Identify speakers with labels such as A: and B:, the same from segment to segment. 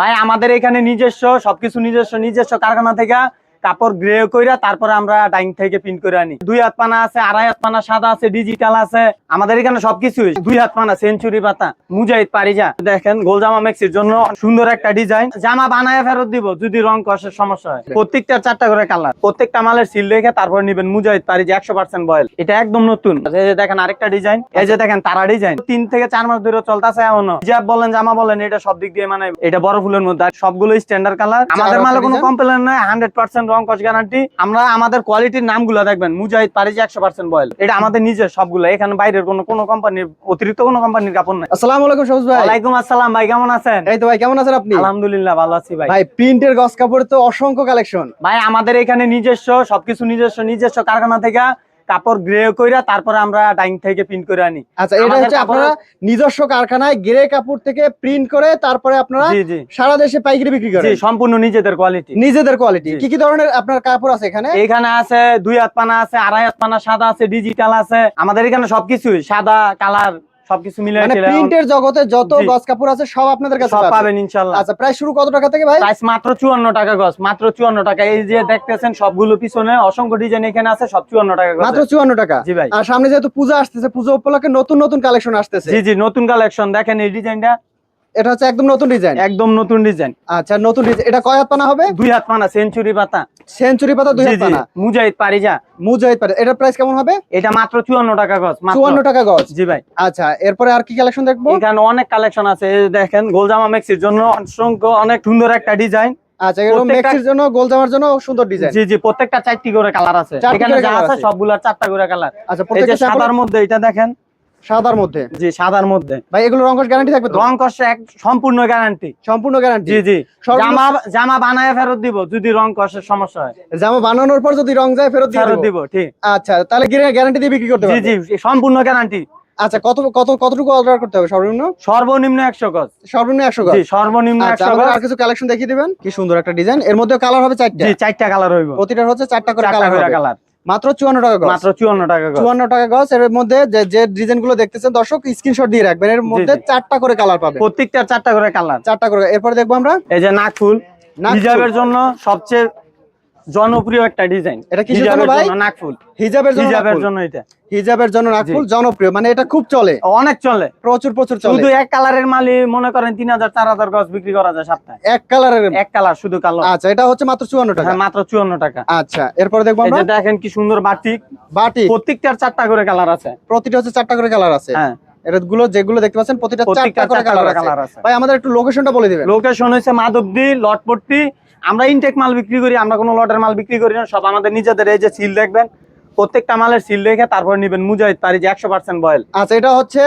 A: ভাই আমাদের এখানে নিজস্ব সবকিছু নিজস্ব নিজস্ব কারখানা থেকে কাপড় গ্রে কইরা তারপরে আমরা ডাইং থেকে প্রিন্ট করে আনি। দুই হাত পানা আছে আড়াই হাত পানা সাদা আছে ডিজিটাল আছে। আমাদের এখানে সবকিছু দুই হাত পানা সেঞ্চুরি পাতা মুজাহিদ পারিজা দেখেন গোলজামা মেক্সির জন্য সুন্দর একটা ডিজাইন জামা বানায় ফেরত দিব যদি রং কষের সমস্যা হয়। প্রত্যেকটা চারটা করে কালার প্রত্যেকটা মালের সিল রেখে তারপর নিবেন মুজাহিদ পারিজা একশো পার্সেন্ট বয়েল। এটা একদম নতুন। এই যে দেখেন আরেকটা ডিজাইন এই যে দেখেন তারা ডিজাইন তিন থেকে চার মাস ধরে চলতেছে এমন হিজাব বলেন জামা বলেন এটা সব দিক দিয়ে মানে এটা বড় ফুলের মধ্যে। সবগুলো স্ট্যান্ডার্ড কালার আমাদের মালে কোনো কমপ্লেন নাই হান্ড্রেড পার্সেন্ট রং গ্যারান্টি আমরা আমাদের কোয়ালিটির নামগুলো দেখবেন মুজাহিদ পারিজা একশো পার্সেন্ট বয়েল। এটা আমাদের নিজের সবগুলো এখানে বাইরের কোনো কোনো কোম্পানির অতিরিক্ত কোনো কোম্পানির কাপড় নাই।
B: আসসালামু আলাইকুম সবুজ ভাই।
A: ওয়ালাইকুম আসসালাম ভাই কেমন আছেন?
B: এই তো ভাই কেমন আছেন আপনি?
A: আলহামদুলিল্লাহ ভালো আছি ভাই।
B: ভাই প্রিন্টের গস কাপড় তো অসংখ্য কালেকশন
A: ভাই আমাদের এখানে নিজস্ব সবকিছু নিজস্ব নিজস্ব কারখানা থেকে কাপড় গ্রে কইরা তারপরে আমরা ডাইং থেকে প্রিন্ট করে আনি।
B: আচ্ছা এটা হচ্ছে আপনারা নিজস্ব কারখানায় গ্রে কাপড় থেকে প্রিন্ট করে তারপরে আপনারা সারা দেশে পাইকারি বিক্রি
A: জি
B: করেন
A: সম্পূর্ণ নিজেদের কোয়ালিটি
B: নিজেদের কোয়ালিটি কি কি ধরনের আপনার কাপড় আছে এখানে?
A: এখানে আছে দুই হাত পানা আছে আড়াই হাত পানা সাদা আছে ডিজিটাল আছে। আমাদের এখানে সবকিছুই সাদা কালার সবকিছু মিলে
B: মানে প্রিন্টের জগতে যত। গস কাপড় আছে সব আপনাদের কাছে
A: সব
B: পাবেন
A: ইনশাআল্লাহ।
B: আচ্ছা প্রাইস শুরু কত টাকা থেকে ভাই?
A: প্রাইস মাত্র চুয়ান্ন টাকা গজ মাত্র চুয়ান্ন টাকা। এই যে দেখতেছেন সবগুলো পিছনে অসংখ্য ডিজাইন এখানে আছে সব চুয়ান্ন টাকা গজ
B: মাত্র চুয়ান্ন টাকা।
A: জি ভাই।
B: আর সামনে যেহেতু পূজা আসতেছে পূজা উপলক্ষে নতুন নতুন কালেকশন আসতেছে।
A: জি জি নতুন কালেকশন দেখেন এই ডিজাইনটা
B: এটা হচ্ছে একদম নতুন ডিজাইন?
A: একদম নতুন ডিজাইন।
B: আচ্ছা নতুন ডিজাইন। এটা কয় হাত পানা হবে?
A: দুই হাত পানা সেঞ্চুরি পাতা।
B: সেঞ্চুরি পাতা দুই হাত পানা?
A: মুজাহিদ পারিজা।
B: মুজাহিদ পাতা এটার প্রাইস কেমন হবে?
A: এটা মাত্র চুয়ান্ন টাকা গজ মাত্র।
B: চুয়ান্ন টাকা গজ?
A: জি ভাই।
B: আচ্ছা এরপরে আর কি কালেকশন দেখব?
A: এখানে অনেক কালেকশন আছে দেখেন গোলজামা মেক্সির জন্য অসংখ্য অনেক সুন্দর একটা ডিজাইন।
B: আচ্ছা
A: প্রত্যেকটা-
B: মেক্সির জন্য গোল জামার জন্য সুন্দর ডিজাইন।
A: জি জি প্রত্যেকটা চারটি করে কালার আছে। এখানে যা আছে। সবগুলার চারটা করে কালার
B: আচ্ছা প্রত্যেকটা
A: সাদার মধ্যে এটা দেখেন।
B: সাদার মধ্যে?
A: জি সাদার মধ্যে।
B: ভাই এগুলো রঙ্কশ গ্যারান্টি থাকবে
A: রং কষে এক সম্পূর্ণ গ্যারান্টি
B: সম্পূর্ণ গ্যারান্টি
A: জি জি। জামা জামা বানায় ফেরত দিব যদি রং সমস্যা হয়।
B: জামা বানানোর পর যদি রং যায় ফেরত
A: ফেরত
B: দিব?
A: ঠিক।
B: আচ্ছা তাহলে গ্যারান্টি দিয়ে বিক্রি করতে
A: জি
B: পারবে?
A: জি সম্পূর্ণ গ্যারান্টি
B: আচ্ছা কত কত কতটুকু অর্ডার করতে হবে সর্বনিম্ন?
A: সর্বনিম্ন একশো গজ।
B: সর্বনিম্ন একশো গজ?
A: সর্বনিম্ন
B: আচ্ছা
A: একশো গজ।
B: আর কিছু কালেকশন দেখিয়ে দিবেন? কি সুন্দর একটা ডিজাইন এর মধ্যে কালার হবে চারটা।
A: জি চারটা কালার হইব।
B: প্রতিটার হচ্ছে চারটা করে কালার
A: কালার
B: মাত্র চুয়ান্ন টাকা গজ।
A: মাত্র চুয়ান্ন টাকা
B: চুয়ান্ন টাকা গজ এর মধ্যে যে যে ডিজাইনগুলো দেখতেছেন দর্শক স্ক্রিনশট দিয়ে রাখবেন। এর মধ্যে চারটা করে কালার পাবে
A: প্রত্যেকটা চারটা করে কালার
B: চারটা করে। এরপরে দেখব আমরা।
A: এই যে নাকফুল
B: নাকফুল।
A: জন্য সবচেয়ে জনপ্রিয় একটা ডিজাইন
B: এটা কিসের জন্য ভাই?
A: নাকফুল।
B: হিজাবের জন্য
A: হিজাবের জন্য এটা।
B: হিজাবের জন্য নাকফুল জনপ্রিয় মানে এটা খুব চলে।
A: অনেক চলে।
B: প্রচুর প্রচুর চলে।
A: শুধু এক কালারের মালি মনে করেন তিন হাজার চার হাজার গজ বিক্রি করা যায় সপ্তাহে।
B: এক কালারের?
A: এক কালার শুধু কালো।
B: আচ্ছা এটা হচ্ছে মাত্র চুয়ান্ন টাকা?
A: হ্যাঁ মাত্র চুয়ান্ন টাকা।
B: আচ্ছা এরপরে দেখব
A: এই
B: আমরা।
A: যে দেখেন কি সুন্দর বাটিক।
B: বাটি
A: প্রত্যেকটার চারটা করে কালার আছে।
B: প্রতিটা হচ্ছে চারটা করে কালার আছে।
A: হ্যাঁ।
B: এটা গুলো যেগুলো দেখতে পাচ্ছেন প্রতিটা চারটা করে কালার আছে। ভাই আমাদের একটু লোকেশনটা বলে দিবেন।
A: লোকেশন হয়েছে মাধবদি লটপট্টি আমরা ইনটেক মাল বিক্রি করি আমরা কোনো লটের মাল বিক্রি করি না সব আমাদের নিজেদের এই যে সিল দেখবেন প্রত্যেকটা মালের সিল রেখে তারপর নিবেন মুজাহিদ পারি যে একশো পার্সেন্ট বয়েল
B: আচ্ছা এটা হচ্ছে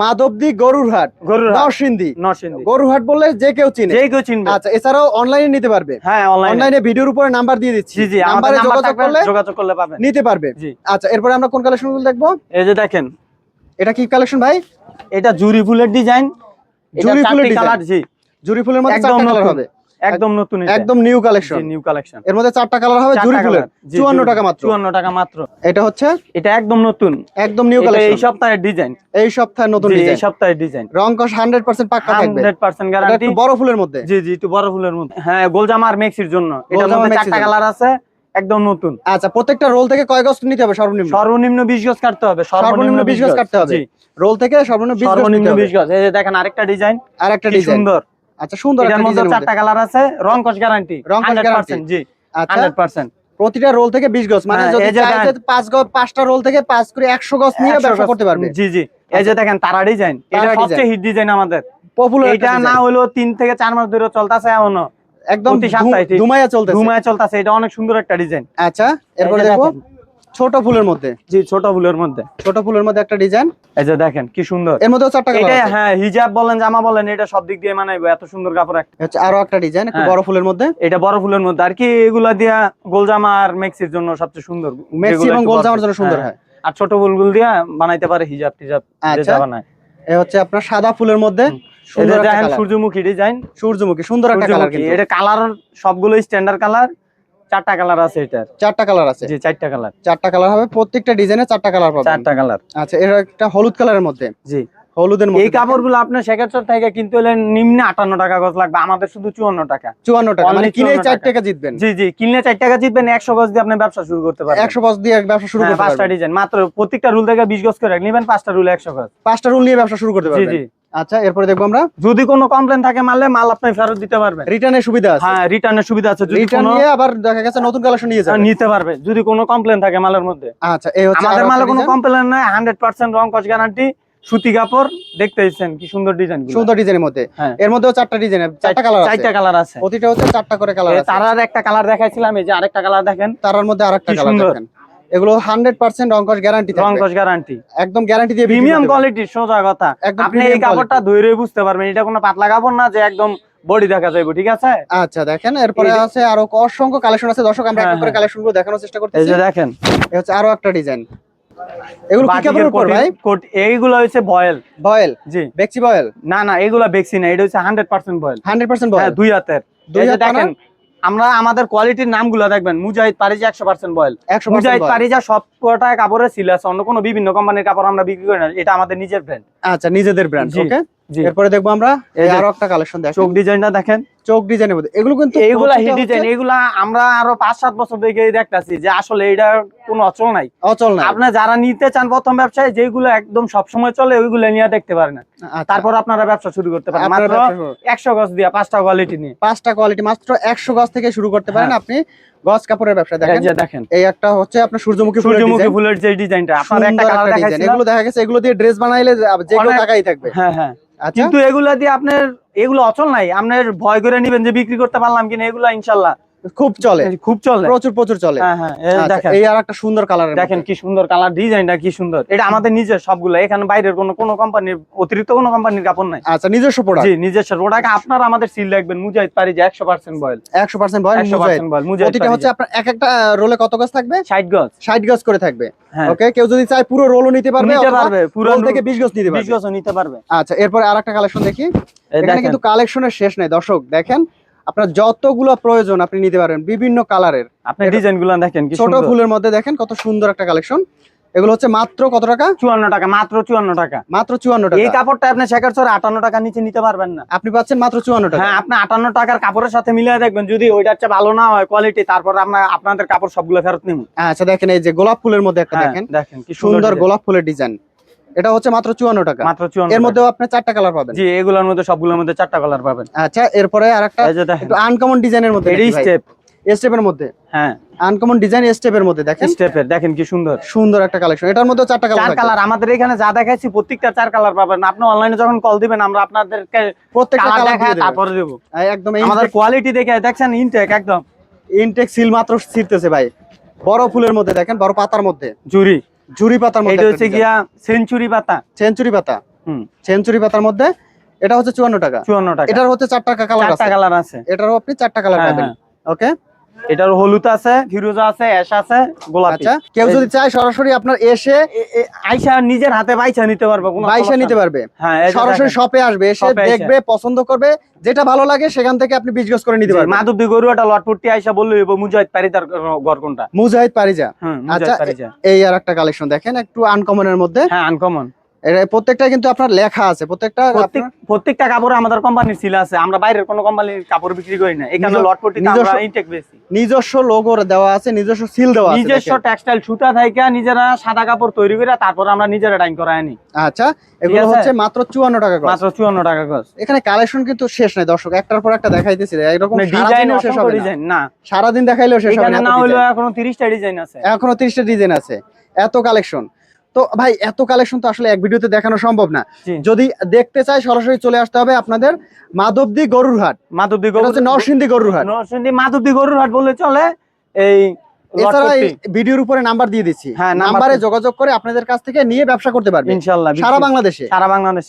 B: মাধবদি গরুরহাট
A: গরুর হাট,
B: নরসিংদী।
A: নরসিংদী।
B: গরুরহাট বললে যে কেউ চিনে।
A: যে কেউ চিনবে।
B: আচ্ছা এছাড়াও অনলাইনে নিতে পারবে।
A: হ্যাঁ অনলাইনে
B: ভিডিওর উপরে নাম্বার দিয়ে দিচ্ছি।
A: জি
B: নাম্বারে যোগাযোগ করলে
A: যোগাযোগ করলে পাবেন।
B: নিতে পারবে।
A: জি।
B: আচ্ছা এরপরে আমরা কোন কালেকশনগুলো দেখব?
A: এই যে দেখেন।
B: এটা কি কালেকশন ভাই?
A: এটা জুরি ফুলের ডিজাইন
B: জুরি ফুলের।
A: কালার জি।
B: জুরি ফুলের মধ্যে চারটা কালার হবে।
A: একদম নতুন
B: একদম নিউ কালেকশন
A: নিউ কালেকশন
B: এর মধ্যে চারটা কালার হবে জুরি ফুলের। চুয়ান্ন টাকা মাত্র।
A: চুয়ান্ন টাকা মাত্র।
B: এটা হচ্ছে?
A: এটা একদম নতুন।
B: একদম নিউ
A: এটা এই
B: কালেকশন
A: সপ্তাহের ডিজাইন
B: এই সপ্তাহে নতুন
A: এই
B: ডিজাইন
A: সপ্তাহের ডিজাইন
B: রং কস হান্ড্রেড পার্সেন্ট পাক্কা থাকবে।
A: হান্ড্রেড পার্সেন্ট
B: এটা
A: গ্যারান্টি
B: একটু বড় ফুলের মধ্যে।
A: জি জি একটু বড় ফুলের মধ্যে। হ্যাঁ গোলজামা আর মেক্সির জন্য। এটার
B: গোলজামা
A: মধ্যে চারটা কালার আছে একদম নতুন।
B: আচ্ছা প্রত্যেকটা রোল থেকে কয় গজ নিতে হবে? সর্বনিম্ন।
A: সর্বনিম্ন বিশ গজ কাটতে হবে
B: সর্বনিম্ন 20 গজ কাটতে হবে। রোল থেকে সর্বনিম্ন 20 গজ
A: সর্বনিম্ন
B: নিতে হবে।
A: বিশ গজ। এই যে দেখেন আরেকটা ডিজাইন
B: আর একটা ডিজাইন
A: সুন্দর।
B: আচ্ছা সুন্দর
A: এটার মধ্যে চারটা কালার আছে রং কস গ্যারান্টি
B: রং কস।
A: পার্সেন্ট জি
B: আচ্ছা।
A: হান্ড্রেড পার্সেন্ট
B: প্রতিটা রোল থেকে 20 গজ মানে
A: হ্যাঁ,
B: যদি
A: এই যে
B: চাই
A: দেখেন।
B: যে পাঁচ গজ পাঁচটা রোল থেকে পাঁচ করে 100 গজ নিয়ে ব্যবসা করতে পারবে।
A: জি জি। এই যে দেখেন তারা ডিজাইন এটা সবচেয়ে হিট ডিজাইন আমাদের।
B: পপুলার
A: এটা না হলো তিন থেকে চার মাস ধরে চলতেছে এমনও
B: একদম। ধুমাইয়া চলতেছে।
A: ঘুমায় চলতেছে এটা অনেক সুন্দর একটা ডিজাইন
B: আচ্ছা এরপরে দেখো। ছোট ফুলের মধ্যে।
A: জি ছোট ফুলের মধ্যে।
B: ছোট ফুলের মধ্যে একটা ডিজাইন
A: এই যে দেখেন কি সুন্দর।
B: এর মধ্যেও চারটা কালার আছে।
A: হ্যাঁ হিজাব বলেন জামা বলেন এটা সব দিক দিয়ে মানাইবো এত সুন্দর কাপড় একটা।
B: হচ্ছে আরও একটা ডিজাইন একটু
A: হ্যাঁ।
B: বড় ফুলের মধ্যে।
A: এটা বড় ফুলের মধ্যে। আর কি এগুলা দিয়া গোলজামা আর মেক্সির জন্য সবচেয়ে সুন্দর?
B: মেক্সি এবং
A: একটু
B: গোল
A: বড়
B: জামার জন্য সুন্দর
A: হ্যাঁ।
B: হয়।
A: আর ছোট ফুলগুলো দিয়া বানাইতে পারে হিজাব টিজাব
B: আচ্ছা।
A: বানায়
B: এ হচ্ছে আপনার সাদা ফুলের মধ্যে সুন্দর একটা
A: সূর্যমুখী ডিজাইন
B: সূর্যমুখী সুন্দর একটা কালার কিন্তু।
A: এটা কালার সবগুলো স্ট্যান্ডার্ড কালার চারটা কালার আছে এটার।
B: চারটা কালার আছে?
A: জি চারটা কালার।
B: চারটা কালার হবে প্রত্যেকটা ডিজাইনে চারটা কালার পাবেন।
A: চারটা কালার।
B: আচ্ছা একটা হলুদ কালারের মধ্যে?
A: জি।
B: হলুদের
A: এই কাপড়গুলো আপনার সেক্ষেত্রে থেকে কিনতে হলে নিম্নে আটান্ন টাকা গজ লাগবে আমাদের শুধু চুয়ান্ন টাকা।
B: চুয়ান্ন টাকা মানে কিনে চার
A: টাকা।
B: জিতবেন।
A: জি জি কিনলে চার টাকা জিতবেন একশো গজ দিয়ে আপনি ব্যবসা শুরু করতে পারবেন।
B: একশো দিয়ে ব্যবসা শুরু
A: হ্যাঁ,
B: করতে
A: পাঁচটা ডিজাইন মাত্র প্রত্যেকটা রুল থেকে বিশ গজ করে নেবেন পাঁচটা রুল একশো গজ।
B: পাঁচটা রুল নিয়ে ব্যবসা শুরু করতে
A: জি
B: পারবেন।
A: জি।
B: আচ্ছা এরপরে দেখব আমরা।
A: যদি কোনো কমপ্লেন থাকে মারলে মাল আপনি ফেরত দিতে পারবেন।
B: রিটার্নের সুবিধা আছে?
A: হ্যাঁ রিটার্নের সুবিধা আছে। যদি
B: রিটার্ন
A: কোনো
B: নিয়ে আবার দেখা গেছে নতুন কালেকশন নিয়ে যাবে।
A: নিতে পারবে। যদি কোনো কমপ্লেন থাকে মালের মধ্যে।
B: আচ্ছা এই হচ্ছে
A: আমাদের মালে কোনো কমপ্লেন নাই হান্ড্রেড পার্সেন্ট রং কচ গ্যারান্টি সুতি কাপড় দেখতে দিচ্ছেন কি সুন্দর ডিজাইন
B: সুন্দর ডিজাইনের মধ্যে।
A: হ্যাঁ।
B: এর মধ্যেও চারটা ডিজাইন চারটা কালার আছে।
A: চারটা কালার আছে।
B: প্রতিটা হচ্ছে চারটা করে কালার আছে।
A: তারার একটা কালার দেখাইছিলাম এই যে আরেকটা কালার দেখেন।
B: তারার মধ্যে আরেকটা কালার। দেখেন। এগুলো 100% অঙ্কশ গ্যারান্টি থাকবে।
A: গ্যারান্টি
B: একদম গ্যারান্টি দিয়ে
A: প্রিমিয়াম। কোয়ালিটির সোজা কথা। আপনি এই কাপড়টা। ধরে বুঝতে পারবেন এটা কোনো পাতলা কাপড় না যে একদম বডি দেখা যাবে ঠিক আছে?
B: আচ্ছা দেখেন এরপরে আছে আরও অসংখ্য কালেকশন আছে। দর্শক আমরা
A: হ্যাঁ,
B: একটা করে
A: হ্যাঁ।
B: কালেকশনগুলো দেখানোর চেষ্টা
A: এই যে দেখেন।
B: এই হচ্ছে আরও একটা ডিজাইন এগুলো কি কাপড়ের উপর ভাই?
A: কোটি- এইগুলো হচ্ছে বয়েল।
B: বয়েল?
A: জি।
B: বেক্সি বয়েল?
A: না না এগুলা বেক্সি না এটা হচ্ছে হান্ড্রেড পার্সেন্ট বয়েল।
B: 100%
A: হ্যাঁ
B: বয়েল?
A: দুই হাতের।
B: দুই হাত মানে?
A: দেখেন আমরা আমাদের কোয়ালিটির নামগুলো দেখবেন মুজাহিদ পারিজা একশো পার্সেন্ট বয়েল।
B: 100%
A: মুজাহিদ পারিজা সব কটা কাপড়ের সিল আছে অন্য কোনো বিভিন্ন কোম্পানির কাপড় আমরা বিক্রি করি না এটা আমাদের নিজের ব্র্যান্ড
B: আচ্ছা নিজেদের ব্র্যান্ড ওকে এরপরে দেখব আমরা আরও একটা কালেকশন দেখেন
A: চোখ ডিজাইনটা দেখেন।
B: চোখ ডিজাইনের মধ্যে। এগুলো কিন্তু প্রতিটা
A: হিট ডিজাইন এগুলা আমরা আরও পাঁচ সাত বছর থেকে দেখতাছি যে আসলে এটা কোনো অচল নাই।
B: অচল না
A: আপনার যারা নিতে চান প্রথম ব্যবসায় যেগুলো একদম সবসময় চলে ওইগুলো নিয়ে দেখতে পারেন।
B: আচ্ছা,
A: তারপর আপনারা ব্যবসা শুরু করতে পারেন। মাত্র
B: ব্যবসা শুরু-
A: একশো গজ দিয়া পাঁচটা কোয়ালিটি নিয়ে।
B: পাঁচটা কোয়ালিটি মাত্র একশো গজ থেকে শুরু করতে পারেন
A: হ্যাঁ।
B: আপনি গজ কাপড়ের ব্যবসা। দেখেন
A: এই যে দেখেন।
B: এই একটা হচ্ছে আপনার সূর্যমুখী ফুলের
A: সূর্যমুখী ফুলের যে ডিজাইনটা আপনার একটা কালার দেখাইছিলাম।
B: এগুলো দেখা গেছে এগুলো দিয়ে ড্রেস বানাইলে যে কেউ টাকাই থাকবে।
A: হ্যাঁ হ্যাঁ।
B: আচ্ছা।
A: কিন্তু এগুলা দিয়ে আপনার এগুলো অচল নাই। আপনার ভয় করে নিবেন যে বিক্রি করতে পারলাম কিনা এগুলো ইনশাল্লাহ।
B: খুব চলে।
A: খুব চলে।
B: প্রচুর প্রচুর চলে।
A: হ্যাঁ হ্যাঁ এই
B: আচ্ছা,
A: দেখেন।
B: এই আর একটা সুন্দর কালার
A: দেখেন কি সুন্দর কালার ডিজাইনটা কি সুন্দর। এটা আমাদের নিজের সবগুলো। এখানে বাইরের কোনো কোনো কোম্পানির অতিরিক্ত কোনো কোম্পানির কাপড় নাই।
B: আচ্ছা নিজস্ব প্রোডাক্ট
A: জি নিজস্ব ওটাকে আপনারা আমাদের সিল রাখবেন মুজাহিদ পারি যে একশো পার্সেন্ট বয়েল।
B: একশো পার্সেন্ট বয়েল
A: একশো পার্সেন্ট বয়েল মুজাহিদ
B: প্রতিটা হচ্ছে আপনার এক একটা রোলে কত গজ থাকবে?
A: ষাট গজ।
B: ষাট গজ করে থাকবে।
A: হ্যাঁ।
B: ওকে কেউ যদি চায় পুরো রোলও নিতে পারবে
A: নিতে পারবে পুরো
B: রোল থেকে বিশ গজ নিতে পারবে।
A: গজও নিতে পারবে।
B: আচ্ছা এরপরে আর একটা কালেকশন দেখি এখানে কিন্তু কালেকশনের শেষ নাই দর্শক দেখেন। আপনার যতগুলো প্রয়োজন আপনি নিতে পারেন বিভিন্ন কালারের।
A: আপনি
B: এটা-
A: ডিজাইনগুলো দেখেন
B: ছোট ফুলের মধ্যে দেখেন কত সুন্দর একটা কালেকশন। এগুলো হচ্ছে মাত্র কত টাকা?
A: চুয়ান্ন টাকা মাত্র চুয়ান্ন টাকা।
B: মাত্র চুয়ান্ন টাকা।
A: এই কাপড়টা আপনি শেখার চর আটান্ন টাকা নিচে নিতে পারবেন না।
B: আপনি পাচ্ছেন মাত্র চুয়ান্ন টাকা।
A: হ্যাঁ আপনি আটান্ন টাকার কাপড়ের সাথে মিলিয়ে দেখবেন যদি ওইটার চেয়ে ভালো না হয় কোয়ালিটি তারপর আমরা আপনাদের কাপড় সবগুলো ফেরত নিব।
B: আচ্ছা দেখেন এই যে গোলাপ ফুলের মধ্যে একটা
A: হ্যাঁ,
B: দেখেন।
A: দেখেন কি
B: সুন্দর গোলাপ ফুলের ডিজাইন। এটা হচ্ছে মাত্র চুয়ান্ন টাকা।
A: মাত্র চুয়ান্ন
B: এর। মধ্যেও আপনি চারটা কালার পাবেন।
A: জি এগুলোর মধ্যে সবগুলোর মধ্যে চারটা কালার পাবেন।
B: আচ্ছা এরপরে আর একটা আনকমন ডিজাইনের মধ্যে
A: স্টেপ
B: স্টেপের মধ্যে?
A: হ্যাঁ।
B: আনকমন ডিজাইন স্টেপের মধ্যে দেখেন।
A: স্টেপের দেখেন কি সুন্দর।
B: সুন্দর একটা কালেকশন এটার মধ্যে চারটা
A: চার
B: কালার
A: কালার আমাদের এখানে যা দেখাচ্ছি প্রত্যেকটা চার কালার পাবেন। আপনি অনলাইনে যখন কল দিবেন আমরা আপনাদেরকে
B: প্রত্যেকটা
A: কালার
B: কালার
A: দেখায় তারপরে দেবো।
B: একদম
A: আমাদের কোয়ালিটি দেখে দেখছেন ইনটেক একদম।
B: ইনটেক সিল মাত্র ছিড়তেছে ভাই। বড় ফুলের মধ্যে দেখেন বড় পাতার মধ্যে।
A: জুরি
B: ঝুরি পাতার মধ্যে
A: এটা হচ্ছে গিয়া সেঞ্চুরি পাতা।
B: সেঞ্চুরি পাতা।
A: হুম।
B: সেঞ্চুরি পাতার মধ্যে এটা হচ্ছে চুয়ান্ন টাকা।
A: চুয়ান্ন টাকা।
B: এটার হচ্ছে 4 টাকা
A: কালার
B: আছে।
A: কালার আছে।
B: এটারও আপনি 4 টাকা কালার
A: হ্যাঁ,
B: পাবেন। ওকে
A: এটার হলুদ আছে ফিরোজা আছে অ্যাশ আছে গোলাপি।
B: আচ্ছা কেউ যদি চায় সরাসরি আপনার এসে
A: আইসা নিজের হাতে বাইসা নিতে পারবে কোনো সমস্যা
B: নিতে পারবে।
A: হ্যাঁ
B: সরাসরি। শপে আসবে এসে দেখবে পছন্দ করবে যেটা ভালো লাগে সেখান থেকে আপনি গজ করে নিতে পারবেন।
A: মাধবদী গরুয়াটা লটপুটি আইসা বলল মুজাহিদ পারি তার ঘর কোনটা?
B: মুজাহিদ পারিজা।
A: হ্যাঁ
B: আচ্ছা, এই আর একটা কালেকশন দেখেন একটু আনকমনের মধ্যে।
A: হ্যাঁ আনকমন
B: প্রত্যেকটা কিন্তু আপনার লেখা আছে প্রত্যেকটা
A: প্রত্যেকটা কাপড় আমাদের কোম্পানির ছিল আছে। আমরা বাইরের কোনো কোম্পানির কাপড় বিক্রি করি না। এখানে লটপটি আমরা ইনটেক বেশি।
B: নিজস্ব লোগো দেওয়া আছে নিজস্ব সিল দেওয়া আছে
A: নিজস্ব। টেক্সটাইল সুতা থেকে নিজেরা সাদা কাপড় তৈরি করে তারপর আমরা নিজেরা ডাইং করাই আনি
B: আচ্ছা এগুলো হচ্ছে মাত্র চুয়ান্ন টাকা করে
A: মাত্র চুয়ান্ন টাকা গজ
B: এখানে কালেকশন কিন্তু শেষ নাই দর্শক। একটার পর একটা দেখাইতেছি এরকম
A: ডিজাইন
B: সারাদিনেও শেষ হবে না।
A: ডিজাইন না।
B: সারাদিন দেখাইলেও শেষ হবে না
A: এখানে
B: না
A: না
B: design।
A: এখনও তিরিশটা ডিজাইন আছে।
B: এখনও তিরিশটা ডিজাইন আছে। এত কালেকশন তো ভাই এত কালেকশন তো আসলে এক ভিডিওতে দেখানো সম্ভব না। যদি দেখতে চাই সরাসরি চলে আসতে হবে আপনাদের মাধবদি গরুর হাট।
A: মাধবদী
B: গরু হচ্ছে
A: গরুর
B: নরসিংদী গরুর হাট।
A: নরসিংদী মাধবদি গরুর হাট বললে চলে এই
B: এছাড়া ভিডিওর উপরে নাম্বার দিয়ে দিচ্ছি।
A: হ্যাঁ, নাম্বারে
B: যোগাযোগ করে আপনাদের কাছ থেকে নিয়ে ব্যবসা করতে পারবেন।
A: ইনশাল্লাহ
B: সারা বাংলাদেশে।
A: সারা বাংলাদেশে।